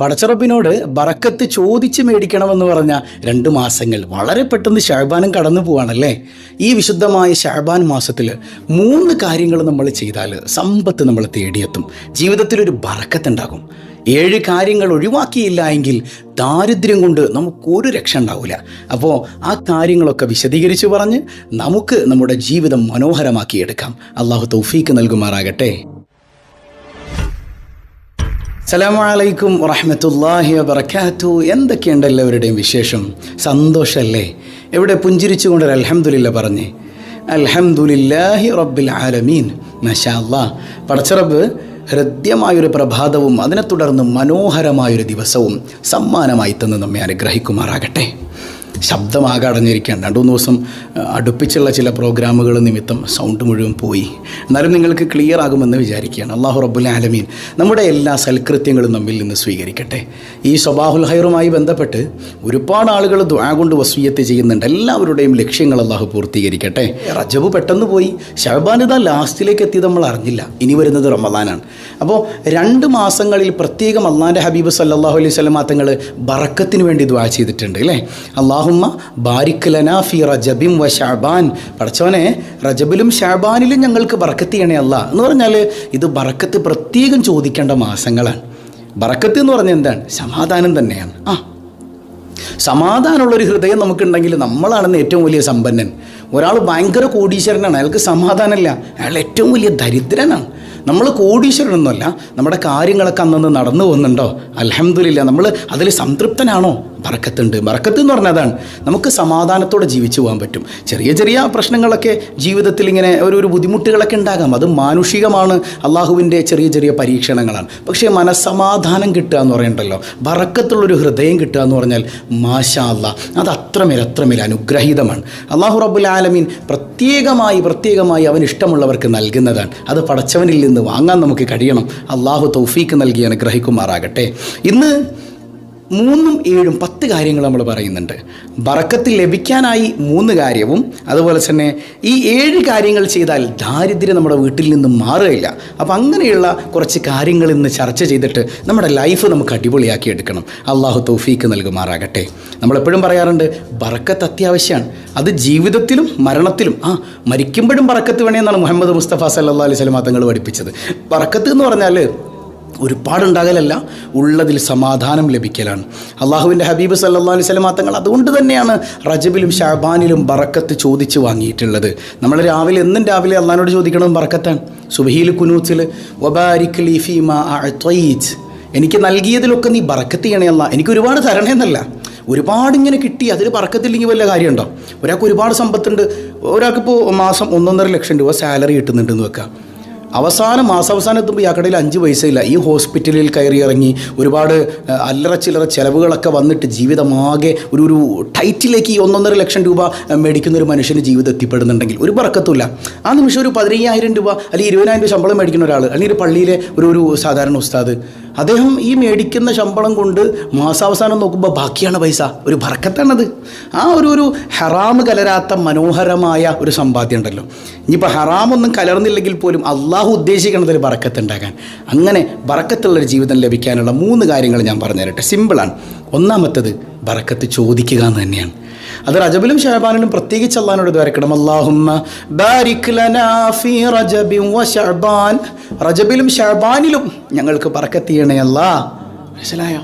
പടച്ചറപ്പിനോട് ബറക്കത്ത് ചോദിച്ച് മേടിക്കണമെന്ന് പറഞ്ഞ രണ്ട് മാസങ്ങൾ വളരെ പെട്ടെന്ന് ഷാബാനും കടന്നു പോവാണല്ലേ? ഈ വിശുദ്ധമായ ഷാബാൻ മാസത്തിൽ മൂന്ന് കാര്യങ്ങൾ നമ്മൾ ചെയ്താൽ സമ്പത്ത് നമ്മൾ തേടിയെത്തും. ജീവിതത്തിലൊരു ബറക്കത്തുണ്ടാകും. ഏഴ് കാര്യങ്ങൾ ഒഴിവാക്കിയില്ല എങ്കിൽ ദാരിദ്ര്യം കൊണ്ട് നമുക്കൊരു രക്ഷ ഉണ്ടാവില്ല അപ്പോൾ ആ കാര്യങ്ങളൊക്കെ വിശദീകരിച്ച് പറഞ്ഞ് നമുക്ക് നമ്മുടെ ജീവിതം മനോഹരമാക്കിയെടുക്കാം. അള്ളാഹു തൗഫീക്ക് നൽകുമാറാകട്ടെ. സലാമലൈക്കും വറഹമത്തല്ലാഹി വബർക്കാത്തു എന്തൊക്കെയുണ്ട് എല്ലാവരുടെയും വിശേഷം? സന്തോഷമല്ലേ എവിടെ പുഞ്ചിരിച്ചുകൊണ്ട് അലഹമുല്ല പറഞ്ഞേ. അൽഹംദുലില്ലാഹി റബ്ബിൽ ആലമീൻ. മഷാല്ലാ പടച്ചറബ് ഹൃദ്യമായൊരു പ്രഭാതവും അതിനെ തുടർന്ന് മനോഹരമായൊരു ദിവസവും സമ്മാനമായി തന്ന് നമ്മെ അനുഗ്രഹിക്കുമാറാകട്ടെ. ശബ്ദമാകെ അടഞ്ഞിരിക്കുകയാണ്. രണ്ടു മൂന്ന് ദിവസം അടുപ്പിച്ചുള്ള ചില പ്രോഗ്രാമുകൾ നിമിത്തം സൗണ്ട് മുഴുവൻ പോയി. എന്നാലും നിങ്ങൾക്ക് ക്ലിയർ ആകുമെന്ന് വിചാരിക്കുകയാണ്. അള്ളാഹു റബ്ബുൽ ആലമീൻ നമ്മുടെ എല്ലാ സൽകൃത്യങ്ങളും നമ്മിൽ നിന്ന് സ്വീകരിക്കട്ടെ. ഈ സ്വബാഹുൽ ഹൈറുമായി ബന്ധപ്പെട്ട് ഒരുപാട് ആളുകൾ ദ്വാ കൊണ്ട് വസ്വീയത്ത് ചെയ്യുന്നുണ്ട്. എല്ലാവരുടെയും ലക്ഷ്യങ്ങൾ അള്ളാഹു പൂർത്തീകരിക്കട്ടെ. റജബ് പെട്ടെന്ന് പോയി. ഷഹബാനിത ലാസ്റ്റിലേക്ക് എത്തി നമ്മൾ അറിഞ്ഞില്ല. ഇനി വരുന്നത് റമദാനാണ്. അപ്പോൾ രണ്ട് മാസങ്ങളിൽ പ്രത്യേകം അള്ളാന്റെ ഹബീബ് സല്ലാഹു അലൈഹി സ്വലമാ തങ്ങൾ ബറക്കത്തിന് വേണ്ടി ദ്വാ ചെയ്തിട്ടുണ്ട് അല്ലേ? അള്ളാഹുമ്മ ബാരിക് ലനാ ഫി റജബിം വ ഷാബാൻ പടച്ചോനെ റജബിലും ഷാബാനിലും ഞങ്ങൾക്ക് ബറക്കത്ത് ചെയ്യണേ അല്ല. എന്ന് പറഞ്ഞാൽ ഇത് ബറക്കത്ത് പ്രത്യേകം ചോദിക്കേണ്ട മാസങ്ങളാണ്. ബറക്കത്ത് എന്ന് പറഞ്ഞാൽ എന്താണ്? സമാധാനം തന്നെയാണ്. ആ. സമാധാനമുള്ളൊരു ഹൃദയം നമുക്കുണ്ടെങ്കിൽ നമ്മളാണെന്ന് ഏറ്റവും വലിയ സമ്പന്നൻ. ഒരാൾ ഭയങ്കര കോടീശ്വരനാണ്. അയാൾക്ക് സമാധാനമല്ല. അയാൾ ഏറ്റവും വലിയ ദരിദ്രനാണ്. നമ്മൾ കോടീശ്വരനൊന്നുമല്ല. നമ്മുടെ കാര്യങ്ങളൊക്കെ അന്നന്ന് നടന്നു പോകുന്നുണ്ടോ? അലഹമില്ല നമ്മൾ അതിൽ സംതൃപ്തനാണോ? ബറക്കത്തുണ്ട് ബറക്കത്ത് എന്ന് പറഞ്ഞാൽ അതാണ്. നമുക്ക് സമാധാനത്തോടെ ജീവിച്ചു പോകാൻ പറ്റും. ചെറിയ ചെറിയ പ്രശ്നങ്ങളൊക്കെ ജീവിതത്തിൽ ഇങ്ങനെ ഒരു ഒരു ബുദ്ധിമുട്ടുകളൊക്കെ ഉണ്ടാകാം. അത് മാനുഷികമാണ്. അള്ളാഹുവിന്റെ ചെറിയ ചെറിയ പരീക്ഷണങ്ങളാണ്. പക്ഷേ മനസ്സമാധാനം കിട്ടുക എന്ന് പറയണ്ടല്ലോ? ബറക്കത്തുള്ളൊരു ഹൃദയം കിട്ടുക എന്ന് പറഞ്ഞാൽ മാഷാ അല്ല അത് അത്രമേൽ അത്രമേൽ അനുഗ്രഹീതമാണ്. അള്ളാഹു റബ്ബുൽ ആലമീൻ പ്രത്യേകമായി പ്രത്യേകമായി അവൻ ഇഷ്ടമുള്ളവർക്ക് നൽകുന്നതാണ്. അത് പടച്ചവനിൽ നിന്ന് വാങ്ങാൻ നമുക്ക് കഴിയണം. അള്ളാഹു തൗഫീക്ക് നൽകി അനുഗ്രഹിക്കുമാറാകട്ടെ. ഇന്ന് മൂന്നും ഏഴും പത്ത് കാര്യങ്ങൾ നമ്മൾ പറയുന്നുണ്ട്. ബറക്കത്ത് ലഭിക്കാനായി മൂന്ന് കാര്യവും അതുപോലെ തന്നെ ഈ ഏഴ് കാര്യങ്ങൾ ചെയ്താൽ ദാരിദ്ര്യം നമ്മുടെ വീട്ടിൽ നിന്ന് മാറുകയില്ല. അപ്പം അങ്ങനെയുള്ള കുറച്ച് കാര്യങ്ങൾ ഇന്ന് ചർച്ച ചെയ്തിട്ട് നമ്മുടെ ലൈഫ് നമുക്ക് അടിപൊളിയാക്കി എടുക്കണം. അള്ളാഹു തൗഫീക്ക് നൽകുമാറാകട്ടെ. നമ്മളെപ്പോഴും പറയാറുണ്ട് ബറക്കത്ത് അത്യാവശ്യമാണ് അത് ജീവിതത്തിലും മരണത്തിലും ആ മരിക്കുമ്പോഴും ബറക്കത്ത് വേണമെന്നാണ് മുഹമ്മദ് മുസ്തഫ സല്ലാ അലൈഹി സ്വലമാ തങ്ങൾ പഠിപ്പിച്ചത്. ബറക്കത്ത് എന്ന് പറഞ്ഞാൽ ഒരുപാടുണ്ടാകലല്ല ഉള്ളതിൽ സമാധാനം ലഭിക്കലാണ്. അള്ളാഹുവിന്റെ ഹബീബ് സല്ലാ അലൈഹി സ്വലമാ തങ്ങൾ അതുകൊണ്ട് തന്നെയാണ് റജബിലും ഷാബാനിലും ബറക്കത്ത് ചോദിച്ച് വാങ്ങിയിട്ടുള്ളത്. നമ്മൾ രാവിലെ എന്നും രാവിലെ അള്ളഹാനോട് ചോദിക്കണം ബറക്കത്താണ്. സുബഹീൽ കുനൂത്തിൽ വബാരിക്. എനിക്ക് നൽകിയതിലൊക്കെ നീ ബറക്കത്ത് ചെയ്യണേ അല്ല. എനിക്ക് ഒരുപാട് തരണേന്നല്ല ഒരുപാട് ഇങ്ങനെ കിട്ടി. അതിൽ പറക്കത്തില്ലെങ്കിൽ വല്ല കാര്യമുണ്ടോ? ഒരാൾക്ക് ഒരുപാട് സമ്പത്തുണ്ട്. ഒരാൾക്കിപ്പോൾ മാസം ഒന്നൊന്നര ലക്ഷം രൂപ സാലറി കിട്ടുന്നുണ്ടെന്ന് വെക്കാം അവസാനം മാസാവസാനം എത്തുമ്പോൾ കടയിൽ അഞ്ച് പൈസയില്ല. ഈ ഹോസ്പിറ്റലിൽ കയറി ഇറങ്ങി ഒരുപാട് അല്ലറ ചില്ലറ ചിലവുകളൊക്കെ വന്നിട്ട് ജീവിതമാകെ ഒരു ഒരു ടൈറ്റിലേക്ക് ഒന്നൊന്നര ലക്ഷം രൂപ മേടിക്കുന്ന ഒരു മനുഷ്യന് ജീവിതം എത്തിപ്പെടുന്നുണ്ടെങ്കിൽ ഒരു പറക്കത്തുമില്ല. ആ നിമിഷം ഒരു പതിനയ്യായിരം രൂപ അല്ലെങ്കിൽ ഇരുപതിനായിരം രൂപ ശമ്പളം മേടിക്കുന്ന ഒരാൾ അല്ലെങ്കിൽ ഒരു പള്ളിയിലെ ഒരു ഒരു സാധാരണ ഉസ്താദ് അദ്ദേഹം ഈ മേടിക്കുന്ന ശമ്പളം കൊണ്ട് മാസാവസാനം നോക്കുമ്പോൾ ബാക്കിയാണ് പൈസ. ഒരു ഭർക്കത്താണത് ആ ഒരു ഒരു ഹറാം കലരാത്ത മനോഹരമായ ഒരു സമ്പാദ്യം ഉണ്ടല്ലോ. ഇനിയിപ്പോൾ ഹറാമൊന്നും കലർന്നില്ലെങ്കിൽ പോലും അള്ളാഹു ഉദ്ദേശിക്കുന്നത് ഒരു ബറക്കത്തുണ്ടാകാൻ അങ്ങനെ ബറക്കത്തുള്ളൊരു ജീവിതം ലഭിക്കാനുള്ള മൂന്ന് കാര്യങ്ങൾ ഞാൻ പറഞ്ഞു തരട്ടെ സിമ്പിളാണ് ഒന്നാമത്തത് ബറക്കത്ത് ചോദിക്കുക എന്ന് തന്നെയാണ്. അത് റജബിലും ഷഹബാനിലും പ്രത്യേകിച്ച് അള്ളഹാനോട് ദ്വാരക്കണം അള്ളാഹുമ്മ ബാരിക് ലനാ ഫീ റജബിൻ വ റജബിലും ഷഹബാനിലും ഞങ്ങൾക്ക് പറക്കത്തിയണേ അല്ലാ. മനസ്സിലായോ?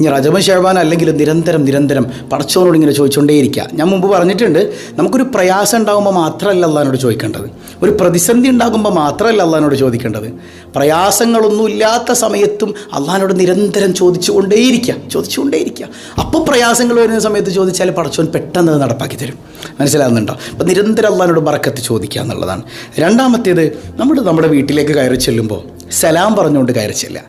ഇനി റജബ് ഷെഹബാൻ അല്ലെങ്കിൽ നിരന്തരം നിരന്തരം പടച്ചവനോട് ഇങ്ങനെ ചോദിച്ചുകൊണ്ടേയിരിക്കുക. ഞാൻ മുമ്പ് പറഞ്ഞിട്ടുണ്ട് നമുക്കൊരു പ്രയാസം ഉണ്ടാകുമ്പോൾ മാത്രമല്ല അള്ളഹാനോട് ചോദിക്കേണ്ടത്. ഒരു പ്രതിസന്ധി ഉണ്ടാകുമ്പോൾ മാത്രമല്ല അള്ളഹാനോട് ചോദിക്കേണ്ടത്. പ്രയാസങ്ങളൊന്നും ഇല്ലാത്ത സമയത്തും അള്ളഹാനോട് നിരന്തരം ചോദിച്ചുകൊണ്ടേയിരിക്കുക ചോദിച്ചുകൊണ്ടേയിരിക്കുക. അപ്പോൾ പ്രയാസങ്ങൾ വരുന്ന സമയത്ത് ചോദിച്ചാൽ പടച്ചോൻ പെട്ടെന്ന് അത് നടപ്പാക്കി തരും. മനസ്സിലാകുന്നുണ്ടോ? അപ്പോൾ നിരന്തരം അള്ളഹാനോട് ബറക്കത്ത് ചോദിക്കുക എന്നുള്ളതാണ്. രണ്ടാമത്തേത് നമ്മൾ നമ്മുടെ വീട്ടിലേക്ക് കയറി ചെല്ലുമ്പോൾ സലാം പറഞ്ഞുകൊണ്ട് കയറി ചെല്ലുക.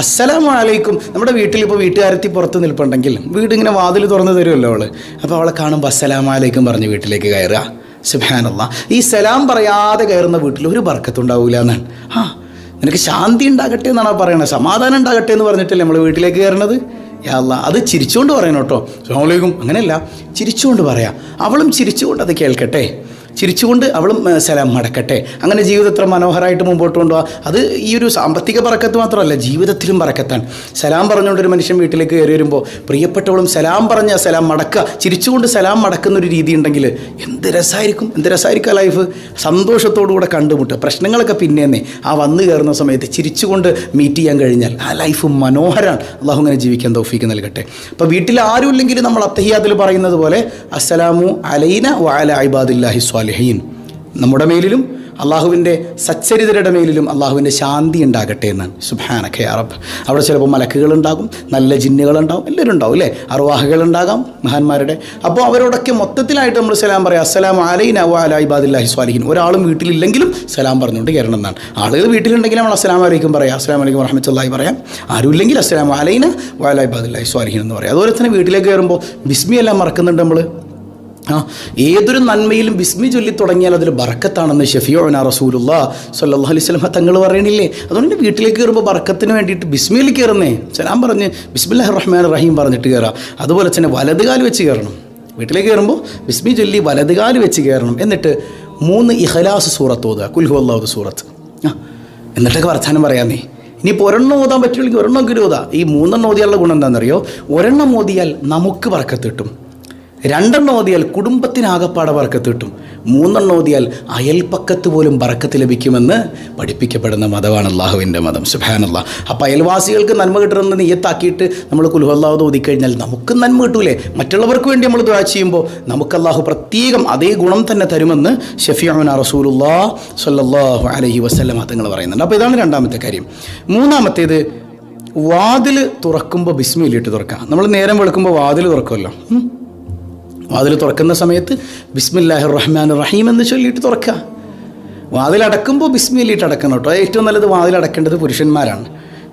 അസ്സലാമു അലൈക്കും. നമ്മുടെ വീട്ടിൽ ഇപ്പോൾ വീട്ടുകാരത്തി പുറത്ത് നിൽപ്പുണ്ടെങ്കിൽ വീടിങ്ങനെ വാതിൽ തുറന്ന് തരുമല്ലോ അവൾ. അപ്പോൾ അവളെ കാണുമ്പോൾ അസ്സലാമു അലൈക്കും പറഞ്ഞ് വീട്ടിലേക്ക് കയറുക. സുബാനല്ല ഈ സലാം പറയാതെ കയറുന്ന വീട്ടിൽ ഒരു ബർക്കത്തുണ്ടാവില്ല എന്നാണ്. ആ നിനക്ക് ശാന്തി ഉണ്ടാകട്ടെ എന്നാണ് പറയണത്? സമാധാനം ഉണ്ടാകട്ടെ എന്ന് പറഞ്ഞിട്ടല്ലേ നമ്മൾ വീട്ടിലേക്ക് കയറണത്? യാ അല്ലാ അത് ചിരിച്ചുകൊണ്ട് പറയണം കേട്ടോ. അസ്സലാമലൈക്കും അങ്ങനെയല്ല ചിരിച്ചുകൊണ്ട് പറയാം. അവളും ചിരിച്ചുകൊണ്ട് അത് കേൾക്കട്ടെ. ചിരിച്ചുകൊണ്ട് അവളും സലാം മടക്കട്ടെ. അങ്ങനെ ജീവിതം എത്ര മനോഹരമായിട്ട് മുമ്പോട്ട് കൊണ്ടുപോകാം അത് ഈ ഒരു സാമ്പത്തിക പറക്കത്ത് മാത്രമല്ല ജീവിതത്തിലും പറക്കത്താണ്. സലാം പറഞ്ഞുകൊണ്ടൊരു മനുഷ്യൻ വീട്ടിലേക്ക് കയറി വരുമ്പോൾ പ്രിയപ്പെട്ടവളും സലാം പറഞ്ഞ സലാം മടക്കുക ചിരിച്ചുകൊണ്ട് സലാം മടക്കുന്ന ഒരു രീതി ഉണ്ടെങ്കിൽ എന്ത് രസമായിരിക്കും എന്ത് രസമായിരിക്കും ലൈഫ് സന്തോഷത്തോടുകൂടെ കണ്ടുമുട്ടുക. പ്രശ്നങ്ങളൊക്കെ പിന്നെന്നെ ആ വന്നു കയറുന്ന സമയത്ത് ചിരിച്ചുകൊണ്ട് മീറ്റ് ചെയ്യാൻ കഴിഞ്ഞാൽ ആ ലൈഫ് മനോഹരമാണ് അള്ളാഹു അങ്ങനെ ജീവിക്കാൻ തൗഫീക്ക് നൽകട്ടെ. അപ്പോൾ വീട്ടിൽ ആരും ഇല്ലെങ്കിലും നമ്മൾ അത്തഹിയാത്തിൽ പറയുന്നത് പോലെ അസ്സലാമു അലൈന വഅല ഇബാദില്ലാഹി സ്വാലിഹീൻ നമ്മുടെ മേലിലും അള്ളാഹുവിന്റെ സച്ചരിതരുടെ മേലിലും അള്ളാഹുവിന്റെ ശാന്തി ഉണ്ടാകട്ടെ എന്നാണ്. സുബാനഖെ അറബ് അവിടെ ചിലപ്പോൾ മലക്കുകളുണ്ടാകും നല്ല ജിന്നുകളുണ്ടാകും എല്ലാവരും ഉണ്ടാവും അല്ലേ? അറുവാഹകളുണ്ടാകാം മഹാന്മാരുടെ. അപ്പോൾ അവരോടൊക്കെ മൊത്തത്തിലായിട്ട് നമ്മൾ സലാം പറയാം. അസ്സലാം അലൈന വാല ഇബാദില്ലാഹി സ്വാലിഹിൻ. ഒരാളും വീട്ടിലില്ലെങ്കിലും സലാം പറഞ്ഞുകൊണ്ട് കയറണം എന്നാണ്. ആളുകൾ വീട്ടിലുണ്ടെങ്കിൽ നമ്മൾ അസ്സലാം വലൈക്കും പറയാം. അസ്സലാം വലൈക്കും വറഹമത്തല്ലാഹി പറയാം. ആരും ഇല്ലെങ്കിൽ അസ്സലാം അലൈന വാല ഇബാദില്ലാഹി സ്വാലിഹിൻ എന്ന് പറയാം. അതുപോലെ തന്നെ വീട്ടിലേക്ക് കയറുമ്പോൾ ബിസ്മി എല്ലാം മറക്കുന്നുണ്ട് നമ്മൾ. ആ ഏതൊരു നന്മയിലും ബിസ്മി ചൊല്ലി തുടങ്ങിയാൽ അതിൽ ബറക്കത്താണെന്ന് ഷെഫിയോന റസൂലുള്ള സല്ലാ അലൈഹി സ്വലമ തങ്ങൾ പറയണില്ലേ? അതുകൊണ്ട് വീട്ടിലേക്ക് കയറുമ്പോൾ ബറക്കത്തിന് വേണ്ടിയിട്ട് ബിസ്മിയിൽ കയറുന്നേ. സലാം പറഞ്ഞ് ബിസ്മില്ലാഹി റഹ്മാൻ റഹീം പറഞ്ഞിട്ട് കയറാം. അതുപോലെ തന്നെ വലതുകാൽ വെച്ച് കയറണം. വീട്ടിലേക്ക് കയറുമ്പോൾ ബിസ്മി ചൊല്ലി വലതുകാൽ വെച്ച് കയറണം. എന്നിട്ട് മൂന്ന് ഇഹലാസ് സൂറത്ത് ഓതുക. കുൽഹു അള്ളാഹു സൂറത്ത്. ആ എന്നിട്ടൊക്കെ വർത്താനം പറയാന്നേ ഇനിയിപ്പോൾ ഒരെണ്ണം ഓതാൻ പറ്റുമെങ്കിൽ ഒരെണ്ണമെങ്കിലും ഓതാ. ഈ മൂന്നെണ്ണം ഓതിയാലുള്ള ഗുണം എന്താണെന്നറിയോ? ഒരെണ്ണം ഓതിയാൽ നമുക്ക് പറക്കത്ത് കിട്ടും. രണ്ടെണ്ണം ഓതിയാൽ കുടുംബത്തിനാകപ്പാടെ വറക്കത്ത് കിട്ടും. മൂന്നെണ്ണം ഓതിയാൽ അയൽപ്പക്കത്ത് പോലും വറക്കത്ത് ലഭിക്കുമെന്ന് പഠിപ്പിക്കപ്പെടുന്ന മതമാണ് അള്ളാഹുവിന്റെ മതം. സുബാനല്ല അപ്പോൾ അയൽവാസികൾക്ക് നന്മ കിട്ടണമെന്ന് നീയത്താക്കിയിട്ട് നമ്മൾ കുലുഹല്ലാഹു ഓതിക്കഴിഞ്ഞാൽ നമുക്ക് നന്മ കിട്ടൂലേ? മറ്റുള്ളവർക്ക് വേണ്ടി നമ്മൾ ദ്വാ ചെയ്യുമ്പോൾ നമുക്ക് അള്ളാഹു പ്രത്യേകം അതേ ഗുണം തന്നെ തരുമെന്ന് ഷഫിയാമന റസൂലുല്ലാ സല്ലല്ലാഹു അലഹി വസല്ലമ തങ്ങൾ പറയുന്നുണ്ട്. അപ്പോൾ ഇതാണ് രണ്ടാമത്തെ കാര്യം. മൂന്നാമത്തേത് വാതിൽ തുറക്കുമ്പോൾ ബിസ്മില്ലിട്ട് തുറക്കാം നമ്മൾ നേരം വെളുക്കുമ്പോൾ വാതിൽ തുറക്കുമല്ലോ. വാതിൽ തുറക്കുന്ന സമയത്ത് ബിസ്മില്ലാഹിർ റഹ്മാൻ റഹീം എന്ന് ചൊല്ലിയിട്ട് തുറക്കുക. വാതിൽ അടക്കുമ്പോൾ ബിസ്മില്ലിട്ട് അടക്കണം കേട്ടോ. ഏറ്റവും നല്ലത് വാതിൽ അടക്കേണ്ടത് പുരുഷന്മാരാണ്.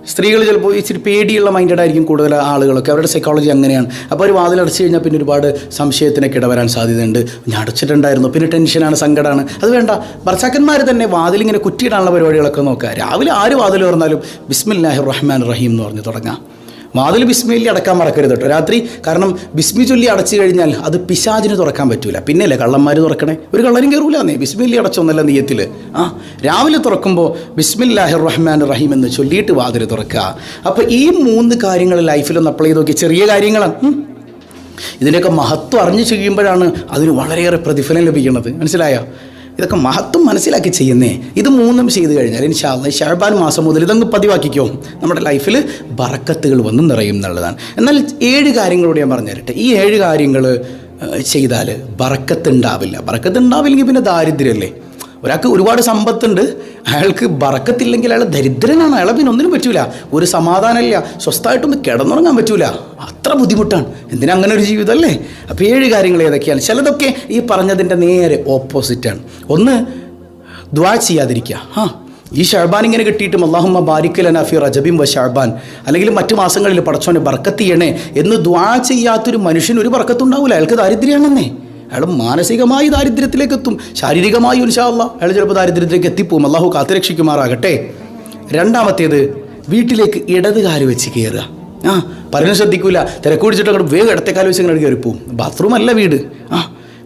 സ്ത്രീകൾ ചിലപ്പോൾ ഇച്ചിരി പേടിയുള്ള മൈൻഡഡ് ആയിരിക്കും കൂടുതൽ ആളുകളൊക്കെ. അവരുടെ സൈക്കോളജി അങ്ങനെയാണ്. അപ്പോൾ ഒരു വാതിൽ അടച്ചു കഴിഞ്ഞാൽ പിന്നെ ഒരുപാട് സംശയത്തിനൊക്കെ ഇടവരാൻ സാധ്യതയുണ്ട്. ഞാൻ അടച്ചിട്ടുണ്ടായിരുന്നു. പിന്നെ ടെൻഷനാണ് സങ്കടമാണ് അത് വേണ്ട. ഭർത്താക്കന്മാർ തന്നെ വാതിലിങ്ങനെ കുറ്റിയിടാനുള്ള പരിപാടികളൊക്കെ നോക്കുക. രാവിലെ ആര് വാതിൽ തുറന്നാലും ബിസ്മില്ലാഹിർ റഹ്മാൻ റഹീം എന്ന് പറഞ്ഞ് തുടങ്ങാം. വാതിൽ ബിസ്മില്ലി അടക്കാൻ മറക്കരുത് കേട്ടോ. രാത്രി കാരണം ബിസ്മി ചൊല്ലി അടച്ചു കഴിഞ്ഞാൽ അത് പിശാചിന് തുറക്കാൻ പറ്റൂല. പിന്നെയല്ലേ കള്ളന്മാർ തുറക്കണേ? ഒരു കള്ളനും കയറൂല നീ ബിസ്മില്ലി അടച്ചൊന്നല്ല നീയത്തിൽ ആ രാവിലെ തുറക്കുമ്പോൾ ബിസ്മില്ലാഹി റഹ്മാൻ റഹീം എന്ന് ചൊല്ലിയിട്ട് വാതിൽ തുറക്കുക. അപ്പോൾ ഈ മൂന്ന് കാര്യങ്ങൾ ലൈഫിലൊന്ന് അപ്ലൈ ചെയ്ത് നോക്കി ചെറിയ കാര്യങ്ങളാണ്. ഇതിന്റെയൊക്കെ മഹത്വം അറിഞ്ഞു ചെയ്യുമ്പോഴാണ് അതിന് വളരെയേറെ പ്രതിഫലം ലഭിക്കുന്നത്. മനസ്സിലായോ? ഇതൊക്കെ മഹത്വം മനസ്സിലാക്കി ചെയ്യുന്നേ. ഇത് മൂന്നും ചെയ്തു കഴിഞ്ഞാൽ ഇൻഷാല്ല ഷാബാൻ മാസം മുതൽ ഇതങ്ങ് പതിവാക്കിക്കോ. നമ്മുടെ ലൈഫിൽ ബറക്കത്തുകൾ വന്ന് നിറയും എന്നുള്ളതാണ്. എന്നാൽ ഏഴ് കാര്യങ്ങളോട് ഞാൻ പറഞ്ഞു തരട്ടെ ഈ ഏഴ് കാര്യങ്ങൾ ചെയ്താൽ ബറക്കത്ത് ഉണ്ടാവില്ല. ബറക്കത്ത് ഉണ്ടാവില്ലെങ്കിൽ പിന്നെ ദാരിദ്ര്യമല്ലേ? ഒരാൾക്ക് ഒരുപാട് സമ്പത്തുണ്ട് അയാൾക്ക് ബറക്കത്തില്ലെങ്കിൽ അയാൾ ദരിദ്രനാണ് അയാളെ പിന്നെ ഒന്നിനും പറ്റൂല. ഒരു സമാധാനമില്ല സ്വസ്ഥമായിട്ടൊന്ന് കിടന്നുറങ്ങാൻ പറ്റൂല. അത്ര ബുദ്ധിമുട്ടാണ്. എന്തിനാ അങ്ങനെ ഒരു ജീവിതം അല്ലേ അപ്പോൾ ഏഴ് കാര്യങ്ങൾ ഏതൊക്കെയാണ്? ചിലതൊക്കെ ഈ പറഞ്ഞതിന്റെ നേരെ ഓപ്പോസിറ്റാണ് ഒന്ന് ദ്വാ ചെയ്യാതിരിക്കുക. ആ ഈ ഷാബാൻ ഇങ്ങനെ കിട്ടിയിട്ടും അള്ളാഹുമ്മ ബാരിക്കലന ഫി റജബിം വ ഷാബാൻ. അല്ലെങ്കിൽ മറ്റു മാസങ്ങളിൽ പടച്ചോനെ ബർക്കത്ത് ചെയ്യണേ എന്ന് ദ്വാ ചെയ്യാത്തൊരു മനുഷ്യന് ഒരു ബർക്കത്തുണ്ടാവില്ല അയാൾക്ക് ദാരിദ്ര്യമാണെന്നേ. അയാൾ മാനസികമായി ദാരിദ്ര്യത്തിലേക്ക് എത്തും ശാരീരികമായി ഉത്സാഹമുള്ള അയാൾ ചിലപ്പോൾ ദാരിദ്ര്യത്തിലേക്ക് എത്തിപ്പോവും. അള്ളാഹു കാത്തുരക്ഷിക്കുമാറാകട്ടെ. രണ്ടാമത്തേത് വീട്ടിലേക്ക് ഇടത് കാൽ വെച്ച് കയറുക ആ പലരും ശ്രദ്ധിക്കൂല. തിരക്കൂടിച്ചിട്ട് അങ്ങോട്ട് വേഗം ഇടത്തെ കാൽ വെച്ച് ഇങ്ങനെ കയറിപ്പോവും ബാത്റൂം അല്ല വീട്. ആ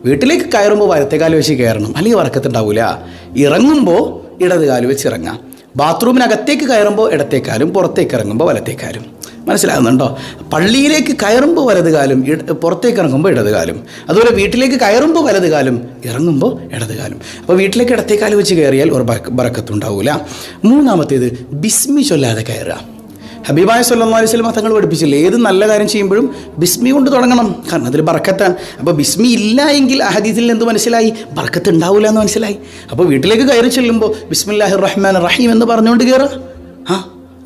വീട്ടിലേക്ക് കയറുമ്പോൾ വലത്തെ കാൽ വെച്ച് കയറണം അല്ലെങ്കിൽ വറക്കത്തുണ്ടാവില്ല ഇറങ്ങുമ്പോൾ ഇടത് കാൽ വെച്ച് ഇറങ്ങാം. ബാത്റൂമിനകത്തേക്ക് കയറുമ്പോൾ ഇടത്തേക്കാലും പുറത്തേക്ക് ഇറങ്ങുമ്പോൾ വലത്തേക്കാലും. മനസ്സിലാകുന്നുണ്ടോ? പള്ളിയിലേക്ക് കയറുമ്പോൾ വലത് കാലും പുറത്തേക്ക് ഇറങ്ങുമ്പോൾ ഇടത് കാലും. അതുപോലെ വീട്ടിലേക്ക് കയറുമ്പോൾ വലത് കാലും ഇറങ്ങുമ്പോൾ ഇടത് കാലും. അപ്പോൾ വീട്ടിലേക്ക് ഇടത്തേ കാലം വെച്ച് കയറിയാൽ ഒരു ബറക്കത്തുണ്ടാവില്ല മൂന്നാമത്തേത് ബിസ്മി ചൊല്ലാതെ കയറുക. ഹബീബായ സല്ലാ അലൈഹി തങ്ങൾ പഠിപ്പിച്ചില്ല? ഏത് നല്ല കാര്യം ചെയ്യുമ്പോഴും ബിസ്മി കൊണ്ട് തുടങ്ങണം. കാരണം അതിൽ ബറക്കത്താണ്. അപ്പോൾ ബിസ്മി ഇല്ല എങ്കിൽ ആ ഹദീസിൽ എന്ത് മനസ്സിലായി? ബറക്കത്ത് ഉണ്ടാവില്ല എന്ന് മനസ്സിലായി. അപ്പോൾ വീട്ടിലേക്ക് കയറി ചെല്ലുമ്പോൾ ബിസ്മില്ലാഹി റഹ്മാൻ റഹീം എന്ന് പറഞ്ഞുകൊണ്ട് കയറുക ആ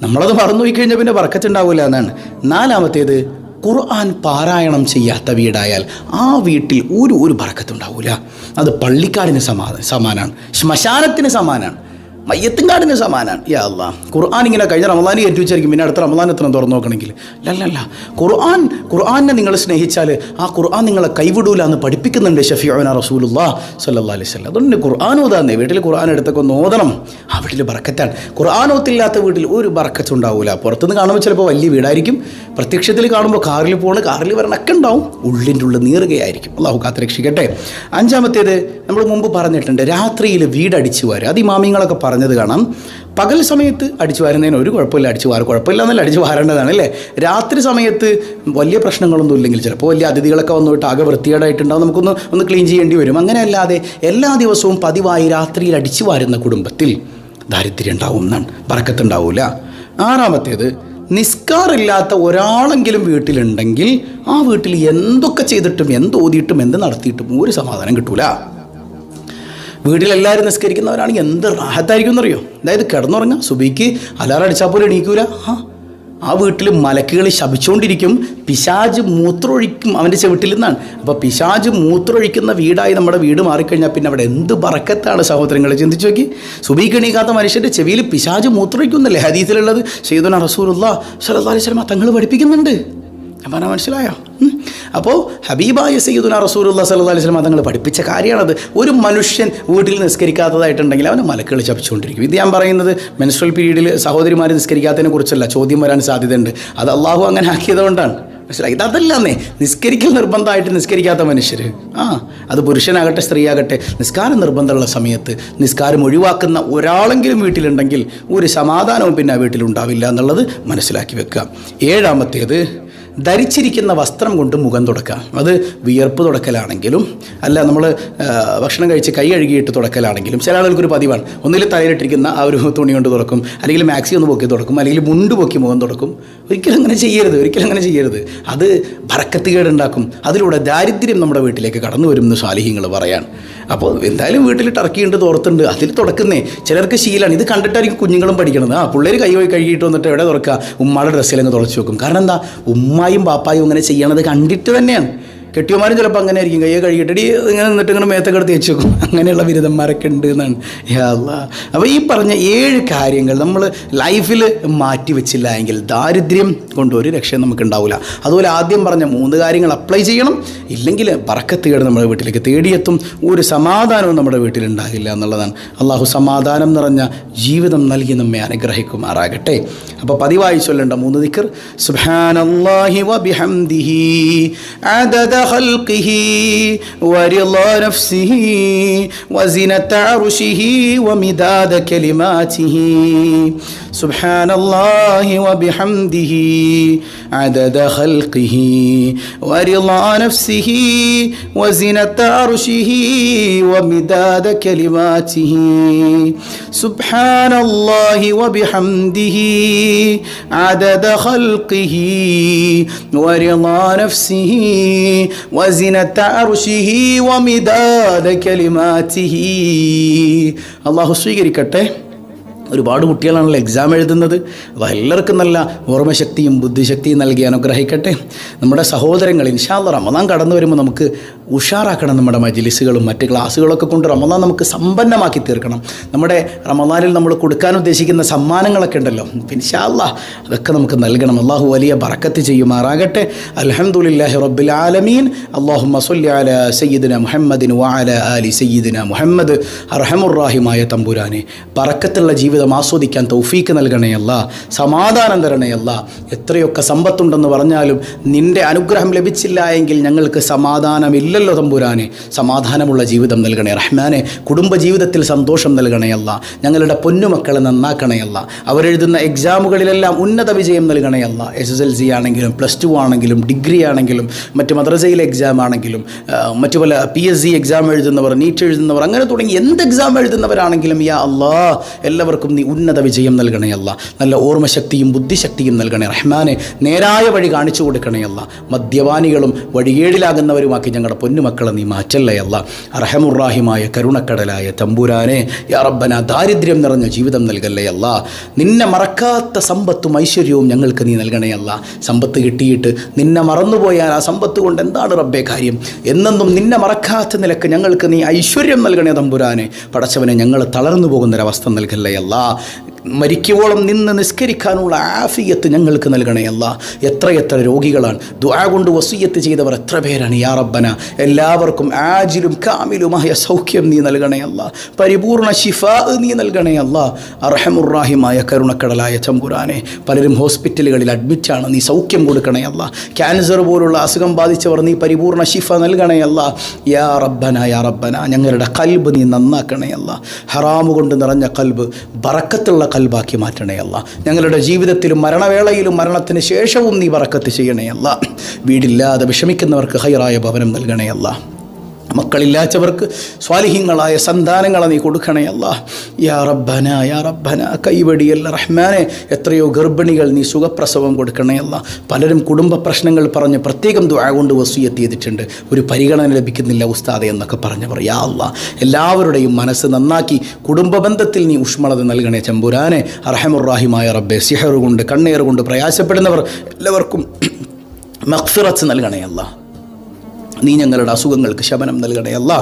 നമ്മളത് മറന്നു പോയി കഴിഞ്ഞാൽ പിന്നെ ബറക്കത്ത് ഉണ്ടാവില്ല എന്നാണ്. നാലാമത്തേത് ഖുർആൻ പാരായണം ചെയ്യാത്ത വീടായാൽ ആ വീട്ടിൽ ഒരു ഒരു ബറക്കത്തുണ്ടാവില്ല അത് പള്ളിക്കാടിന് സമാ സമാനാണ്. ശ്മശാനത്തിന് സമാനാണ്. മയ്യത്തുംകാടിന് സമാനാണ്. യാ അല്ല ഖുർആൻ ഇങ്ങനെ കഴിഞ്ഞ റമദാനി കയറ്റി വെച്ചായിരിക്കും പിന്നെ അടുത്ത റമദാൻ എത്ര തുറന്നു നോക്കണമെങ്കിൽ? അല്ലല്ല ഖുർആൻ ഖുർആനെ നിങ്ങൾ സ്നേഹിച്ചാൽ ആ ഖുർആൻ നിങ്ങളെ കൈവിടൂല എന്ന് പഠിപ്പിക്കുന്നുണ്ട് ഷഫിയോന റസൂലുല്ലാ സല്ലാ അലൈഹി സ്വല്ലം അതുകൊണ്ട് ഖുർആൻ ഓതാന്നേ. വീട്ടിൽ ഖുർആൻ എടുത്തൊക്കെ ഒന്ന് ഓതണം. ആ വീട്ടിൽ ബറക്കത്താണ്. ഖുർആൻ ഓത്തില്ലാത്ത വീട്ടിൽ ഒരു ബറക്കത്ത് ഉണ്ടാവില്ല പുറത്തുനിന്ന് കാണുമ്പോൾ ചിലപ്പോൾ വലിയ വീടായിരിക്കും. പ്രത്യക്ഷത്തിൽ കാണുമ്പോൾ കാറിൽ പോകണം കാറിൽ വരണൊക്കെ ഉണ്ടാവും. ഉള്ളിന്റെ ഉള്ളിൽ നീറുകയായിരിക്കും. അള്ളാഹു കാത്ത് രക്ഷിക്കട്ടെ അഞ്ചാമത്തേത് നമ്മൾ മുമ്പ് പറഞ്ഞിട്ടുണ്ട് രാത്രിയിൽ വീടടിച്ചു വാരുക അത് ഇമാമിങ്ങളൊക്കെ പറഞ്ഞത് കാണാം. പകൽ സമയത്ത് അടിച്ചു വാരുന്നതിന് ഒരു കുഴപ്പമില്ല. അടിച്ചു വാര കുഴപ്പമില്ല എന്നല്ല അടിച്ചു വാരേണ്ടതാണ് അല്ലേ? രാത്രി സമയത്ത് വലിയ പ്രശ്നങ്ങളൊന്നും ഇല്ലെങ്കിൽ ചിലപ്പോൾ വലിയ അതിഥികളൊക്കെ വന്നിട്ട് ആകെ വൃത്തികേടായിട്ടുണ്ടാവും. നമുക്കൊന്ന് ഒന്ന് ക്ലീൻ ചെയ്യേണ്ടി വരും. അങ്ങനെ അല്ലാതെ എല്ലാ ദിവസവും പതിവായി രാത്രിയിൽ അടിച്ചു വാരുന്ന കുടുംബത്തിൽ ദാരിദ്ര്യം ഉണ്ടാവും എന്നാണ്. പറക്കത്തുണ്ടാവില്ല ആറാമത്തേത് നിസ്കാറില്ലാത്ത ഒരാളെങ്കിലും വീട്ടിലുണ്ടെങ്കിൽ ആ വീട്ടിൽ എന്തൊക്കെ ചെയ്തിട്ടും എന്ത് ഓതിയിട്ടും എന്ത് നടത്തിയിട്ടും ഒരു സമാധാനം കിട്ടൂല. വീട്ടിലെല്ലാവരും നിസ്കരിക്കുന്നവരാണെങ്കിൽ എന്ത് റാഹത്തായിരിക്കും എന്നറിയോ? അതായത് കിടന്നുറങ്ങാം സുബിക്ക് അലാറം അടിച്ചാൽ പോലും എണീക്കൂല. ആ ആ വീട്ടിൽ മലക്കുകൾ ശപിച്ചുകൊണ്ടിരിക്കും. പിശാജ് മൂത്രമൊഴിക്കും അവന്റെ ചെവിട്ടിൽ നിന്നാണ്. അപ്പോൾ പിശാജ് മൂത്രമൊഴിക്കുന്ന വീടായി നമ്മുടെ വീട് മാറിക്കഴിഞ്ഞാൽ പിന്നെ അവിടെ എന്ത് പറക്കത്താണ് സഹോദരങ്ങൾ ചിന്തിച്ചു നോക്കി. സുബീക്കണീക്കാത്ത മനുഷ്യന്റെ ചെവിയിൽ പിശാജ് മൂത്രമൊഴിക്കുന്നല്ലേ? ഹദീസിലുള്ളത് സയ്യിദുന റസൂലുള്ള സലഹ് അലൈഹി വസല്ലം തങ്ങൾ പഠിപ്പിക്കുന്നുണ്ട്. പറഞ്ഞാൽ മനസ്സിലായോ. അപ്പോൾ ഹബീബായ സയ്യിദുന റസൂലുള്ള സല്ലാ അലൈഹി വസല്ലം തങ്ങൾ പഠിപ്പിച്ച കാര്യമാണത്. ഒരു മനുഷ്യൻ വീട്ടിൽ നിസ്കരിക്കാത്തതായിട്ടുണ്ടെങ്കിൽ അവനെ മലക്കുകൾ ചപ്പിച്ചുകൊണ്ടിരിക്കും ഇത് ഞാൻ പറയുന്നത് മെൻസ്ട്രൽ പീരീഡിൽ സഹോദരിമാർ നിസ്കരിക്കാത്തതിനെ കുറിച്ചല്ല. ചോദ്യം വരാൻ സാധ്യതയുണ്ട്. അത് അള്ളാഹു അങ്ങനെ ആക്കിയതുകൊണ്ടാണ്. മനസ്സിലായി? ഇതല്ലെന്നേ നിസ്കരിക്കൽ നിർബന്ധമായിട്ട് നിസ്കരിക്കാത്ത മനുഷ്യർ ആ അത് പുരുഷനാകട്ടെ സ്ത്രീയാകട്ടെ നിസ്കാരം നിർബന്ധമുള്ള സമയത്ത് നിസ്കാരം ഒഴിവാക്കുന്ന ഒരാളെങ്കിലും വീട്ടിലുണ്ടെങ്കിൽ ഒരു സമാധാനവും പിന്നെ ആ വീട്ടിലുണ്ടാവില്ല എന്നുള്ളത് മനസ്സിലാക്കി വെക്കുക. ഏഴാമത്തേത് ധരിച്ചിരിക്കുന്ന വസ്ത്രം കൊണ്ട് മുഖം തുടക്കാം അത് വിയർപ്പ് തുടക്കലാണെങ്കിലും അല്ല നമ്മൾ ഭക്ഷണം കഴിച്ച് കൈ കഴുകിയിട്ട് തുടക്കലാണെങ്കിലും ചില ആളുകൾക്കൊരു പതിവാണ്. ഒന്നിൽ തലയിലിട്ടിരിക്കുന്ന ആ ഒരു തുണി കൊണ്ട് തുടക്കും അല്ലെങ്കിൽ മാക്സി ഒന്ന് പൊക്കി തുടക്കും അല്ലെങ്കിൽ മുണ്ട് പൊക്കി മുഖം തുടക്കും. ഒരിക്കലും അങ്ങനെ ചെയ്യരുത് ഒരിക്കലും അങ്ങനെ ചെയ്യരുത്. അത് ഭറക്കത്തുകേടുണ്ടാക്കും അതിലൂടെ ദാരിദ്ര്യം നമ്മുടെ വീട്ടിലേക്ക് കടന്നു വരുമെന്ന് സാലിഹ്യങ്ങൾ പറയാൻ അപ്പോൾ എന്തായാലും വീട്ടിൽ ടർക്കി ഉണ്ട് തുറത്തുണ്ട് അതിൽ തുടക്കുന്നേ. ചിലർക്ക് ശീലാണ്. ഇത് കണ്ടിട്ടായിരിക്കും കുഞ്ഞുങ്ങളും പഠിക്കണത്. ആ പിള്ളേർ കൈ പോയി കഴുകിയിട്ട് വന്നിട്ട് എവിടെ തുറക്കുക ഉമ്മയുടെ ഡ്രസ്സിലങ്ങ് തുളച്ച് വെക്കും. കാരണം എന്താ? ഉമ്മായും പാപ്പായും അങ്ങനെ ചെയ്യണത് കണ്ടിട്ട് തന്നെയാണ്. കെട്ടിയമാരും ചിലപ്പോൾ അങ്ങനെ ആയിരിക്കും. കയ്യെ കഴുകിട്ടടി ഇങ്ങനെ നിന്നിട്ട് ഇങ്ങനെ മേത്തൊക്കെ എടുത്ത് വെച്ച് വെക്കും. അങ്ങനെയുള്ള ബിരുദന്മാരൊക്കെ ഉണ്ട് എന്നാണ്. യാ അല്ലാ. അപ്പോൾ ഈ പറഞ്ഞ ഏഴ് കാര്യങ്ങൾ നമ്മൾ ലൈഫിൽ മാറ്റി വെച്ചില്ല എങ്കിൽ ദാരിദ്ര്യം കൊണ്ട് ഒരു രക്ഷയും നമുക്ക് ഉണ്ടാവില്ല അതുപോലെ ആദ്യം പറഞ്ഞ മൂന്ന് കാര്യങ്ങൾ അപ്ലൈ ചെയ്യണം. ഇല്ലെങ്കിൽ പറക്കത്തുകേട് നമ്മുടെ വീട്ടിലേക്ക് തേടിയെത്തും. ഒരു സമാധാനവും നമ്മുടെ വീട്ടിലുണ്ടാകില്ല എന്നുള്ളതാണ്. അള്ളാഹു സമാധാനം നിറഞ്ഞ ജീവിതം നൽകി നമ്മെ അനുഗ്രഹിക്കുമാറാകട്ടെ. അപ്പോൾ പതിവായി ചൊല്ലേണ്ട മൂന്ന് ദിക്കർ സുബ്ഹാനല്ലാഹി വബിഹംദിഹി خلقه ورضا نفسه وزنة عرشه ومداد كلماته. سبحان الله وبحمده عدد خلقه ورضا نفسه وزنة عرشه ومداد كلماته سبحان الله وبحمده عدد خلقه ورضا نفسه وزنة عرشه ومداد كلماته الله സ്വീകരിക്കട്ടെ ഒരുപാട് കുട്ടികളാണല്ലോ എക്സാം എഴുതുന്നത്. എല്ലാവർക്കും നല്ല ഓർമ്മശക്തിയും ബുദ്ധിശക്തിയും നൽകി അനുഗ്രഹിക്കട്ടെ. നമ്മുടെ സഹോദരങ്ങൾ ഇൻഷാല്ല റമദാൻ കടന്നു വരുമ്പോൾ നമുക്ക് ഉഷാറാക്കണം നമ്മുടെ മജിലിസുകളും മറ്റ് ക്ലാസ്സുകളൊക്കെ കൊണ്ട് റമദാൻ നമുക്ക് സമ്പന്നമാക്കി തീർക്കണം. നമ്മുടെ റമദാനിൽ നമ്മൾ കൊടുക്കാൻ ഉദ്ദേശിക്കുന്ന സമ്മാനങ്ങളൊക്കെ ഉണ്ടല്ലോ. ഇൻഷാല്ല അതൊക്കെ നമുക്ക് നൽകണം. അള്ളാഹു വലിയ ബറക്കത്ത് ചെയ്യുമാറാകട്ടെ. അൽഹംദുലില്ലാഹി റബ്ബിൽ ആലമീൻ. അള്ളാഹു മസുല്ലാല സയ്യിദിന മുഹമ്മദിൻ വാല അലി സയ്യിദിന മുഹമ്മദ്. അർഹമുറാഹിമായ തമ്പുരാനെ ബറക്കത്തുള്ള ജീവിതം ആസ്വദിക്കാൻ തൗഫീക്ക് നൽകണയല്ല സമാധാനം തരണയല്ല എത്രയൊക്കെ സമ്പത്തുണ്ടെന്ന് പറഞ്ഞാലും നിന്റെ അനുഗ്രഹം ലഭിച്ചില്ല എങ്കിൽ ഞങ്ങൾക്ക് സമാധാനമില്ലല്ലോ തമ്പുരാനെ. സമാധാനമുള്ള ജീവിതം നൽകണേ. റഹ്മാനെ കുടുംബജീവിതത്തിൽ സന്തോഷം നൽകണയല്ല ഞങ്ങളുടെ പൊന്നുമക്കളെ നന്നാക്കണയല്ല അവരെഴുതുന്ന എക്സാമുകളിലെല്ലാം ഉന്നത വിജയം നൽകണയല്ല എസ് എസ് എൽ സി ആണെങ്കിലും പ്ലസ് ടു ആണെങ്കിലും ഡിഗ്രി ആണെങ്കിലും മറ്റ് മദ്രസയിലെ എക്സാം ആണെങ്കിലും മറ്റു പല പി എസ് സി എക്സാം എഴുതുന്നവർ നീറ്റ് എഴുതുന്നവർ അങ്ങനെ തുടങ്ങി എന്ത് എക്സാം എഴുതുന്നവരാണെങ്കിലും യാ അല്ലാ എല്ലാവർക്കും നീ ഉന്നത വിജയം നൽകണയല്ല നല്ല ഓർമ്മശക്തിയും ബുദ്ധിശക്തിയും നൽകണേ. റഹ്മാനെ നേരായ വഴി കാണിച്ചു കൊടുക്കണേ അല്ല. മദ്യപാനികളും വഴികേടിലാകുന്നവരുമാക്കി ഞങ്ങളുടെ പൊന്നുമക്കളെ നീ മാറ്റല്ലയല്ല അർഹമുറാഹിമായ കരുണക്കടലായ തമ്പുരാനെ യാറബ്ബന ദാരിദ്ര്യം നിറഞ്ഞ ജീവിതം നൽകല്ലയല്ല നിന്നെ മറക്കാത്ത സമ്പത്തും ഐശ്വര്യവും ഞങ്ങൾക്ക് നീ നൽകണയല്ല സമ്പത്ത് കിട്ടിയിട്ട് നിന്നെ മറന്നുപോയാൽ ആ സമ്പത്ത് കൊണ്ട് എന്താണ് റബ്ബേ കാര്യം? എന്നെന്നും നിന്നെ മറക്കാത്ത നിലയ്ക്ക് ഞങ്ങൾക്ക് നീ ഐശ്വര്യം നൽകണേ തമ്പുരാനെ. പടച്ചവനെ ഞങ്ങൾ തളർന്നു പോകുന്നൊരവസ്ഥ നൽകല്ലേ അല്ല. മരിക്കുവോളം നിന്ന് നിസ്കരിക്കാനുള്ള ആഫിയത്ത് ഞങ്ങൾക്ക് നൽകണേ അല്ല. എത്രയെത്ര രോഗികളാണ്. ദുആ കൊണ്ട് വസീയത്ത് ചെയ്തവർ എത്ര പേരാണ്. യാ റബ്ബന എല്ലാവർക്കും ആജിലും കാമിലുമായ സൗഖ്യം നീ നൽകണേ അല്ല. പരിപൂർണ ശിഫാ നീ നൽകണേ അല്ല. അർഹമുറാഹിമായ കരുണക്കടലായ ചമ്പുരാനെ പലരും ഹോസ്പിറ്റലുകളിൽ അഡ്മിറ്റാണ്. നീ സൗഖ്യം കൊടുക്കണേ അല്ല. ക്യാൻസർ പോലുള്ള അസുഖം ബാധിച്ചവർ നീ പരിപൂർണ ശിഫ നൽകണേ അല്ല. യാ റബ്ബന യാ റബ്ബന ഞങ്ങളുടെ കൽബ് നീ നന്നാക്കണേ അല്ല. ഹറാമുകൊണ്ട് നിറഞ്ഞ കൽബ് ബറക്കത്തുള്ള കൽബാക്കി മാറ്റണേ അല്ല. ഞങ്ങളുടെ ജീവിതത്തിലും മരണവേളയിലും മരണത്തിന് ശേഷവും നീ വറക്കത്ത് ചെയ്യണേ അല്ല. വീടില്ലാതെ വിഷമിക്കുന്നവർക്ക് ഹൈറായ ഭവനം നൽകണേ അല്ല. മക്കളില്ലാത്തവർക്ക് സ്വാലിഹ്യങ്ങളായ സന്താനങ്ങളെ നീ കൊടുക്കണേ അല്ല. യാ റബ്ബന യാ റബ്ബന കൈവടിയല്ല റഹ്മാനെ. എത്രയോ ഗർഭിണികൾ നീ സുഖപ്രസവം കൊടുക്കണേ അല്ല. പലരും കുടുംബ പ്രശ്നങ്ങൾ പറഞ്ഞ് പ്രത്യേകം ദുആ കൊണ്ട് വസൂയത്ത് ചെയ്തിട്ടുണ്ട്. ഒരു പരിഗണന ലഭിക്കുന്നില്ല ഉസ്താദെ എന്നൊക്കെ പറഞ്ഞവർ. യാ അല്ല. എല്ലാവരുടെയും മനസ്സ് നന്നാക്കി കുടുംബ ബന്ധത്തിൽ നീ ഉഷ്മളത നൽകണേ ചമ്പുരാനെ. അർഹമുറാഹിമായ റബ്ബെ സിഹർ കൊണ്ട് കൊണ്ട് പ്രയാസപ്പെടുന്നവർ എല്ലാവർക്കും മഖ്ഫിറത്ത് നൽകണേ അല്ല. നീ ഞങ്ങളുടെ അസുഖങ്ങൾക്ക് ശമനം നൽകണേ അല്ല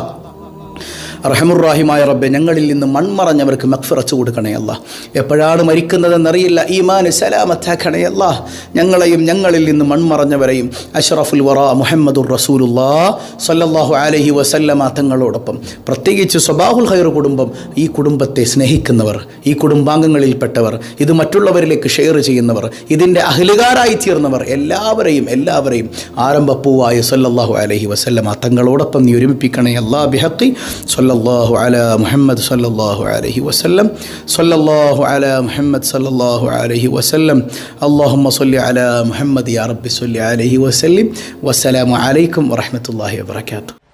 റഹമുറാഹിമായ റബ്ബെ ഞങ്ങളിൽ നിന്ന് മൺമറഞ്ഞവർക്ക് മക്ഫിറച്ചു കൊടുക്കണേ അല്ല. എപ്പോഴാണ് മരിക്കുന്നതെന്നറിയില്ല ഈമാന് സലാമത്താക്കണേ അല്ല. ഞങ്ങളെയും ഞങ്ങളിൽ നിന്ന് മൺമറഞ്ഞവരെയും അഷറഫുൽ വറ മുഹമ്മദുർ റസൂലുല്ലാ സല്ലല്ലാഹു അലഹി വസല്ലമ തങ്ങളോടൊപ്പം. പ്രത്യേകിച്ച് സ്വബാഹുൽ ഹൈർ കുടുംബം ഈ കുടുംബത്തെ സ്നേഹിക്കുന്നവർ ഈ കുടുംബാംഗങ്ങളിൽപ്പെട്ടവർ ഇത് മറ്റുള്ളവരിലേക്ക് ഷെയർ ചെയ്യുന്നവർ ഇതിന്റെ അഹ്ലുകാരായി തീർന്നവർ എല്ലാവരെയും എല്ലാവരെയും ആരംഭപ്പൂവായ സല്ലല്ലാഹു അലഹി വസല്ലമ തങ്ങളോടൊപ്പം നീ ഒരുമിപ്പിക്കണേ അല്ലാ. ബിഹക്കി സല്ലല്ലാഹു അലാ മുഹമ്മദ് സല്ലല്ലാഹു അലൈഹി വസല്ലം. സല്ലല്ലാഹു അലാ മുഹമ്മദ് സല്ലല്ലാഹു അലൈഹി വസല്ലം. അല്ലാഹുമ്മ സല്ലി അലാ മുഹമ്മദ് യാ റബ്ബി സല്ലി അലൈഹി വസല്ലം. വസ്സലാമു അലൈക്കും വറഹ്മത്തുള്ളാഹി വബറകാതുഹു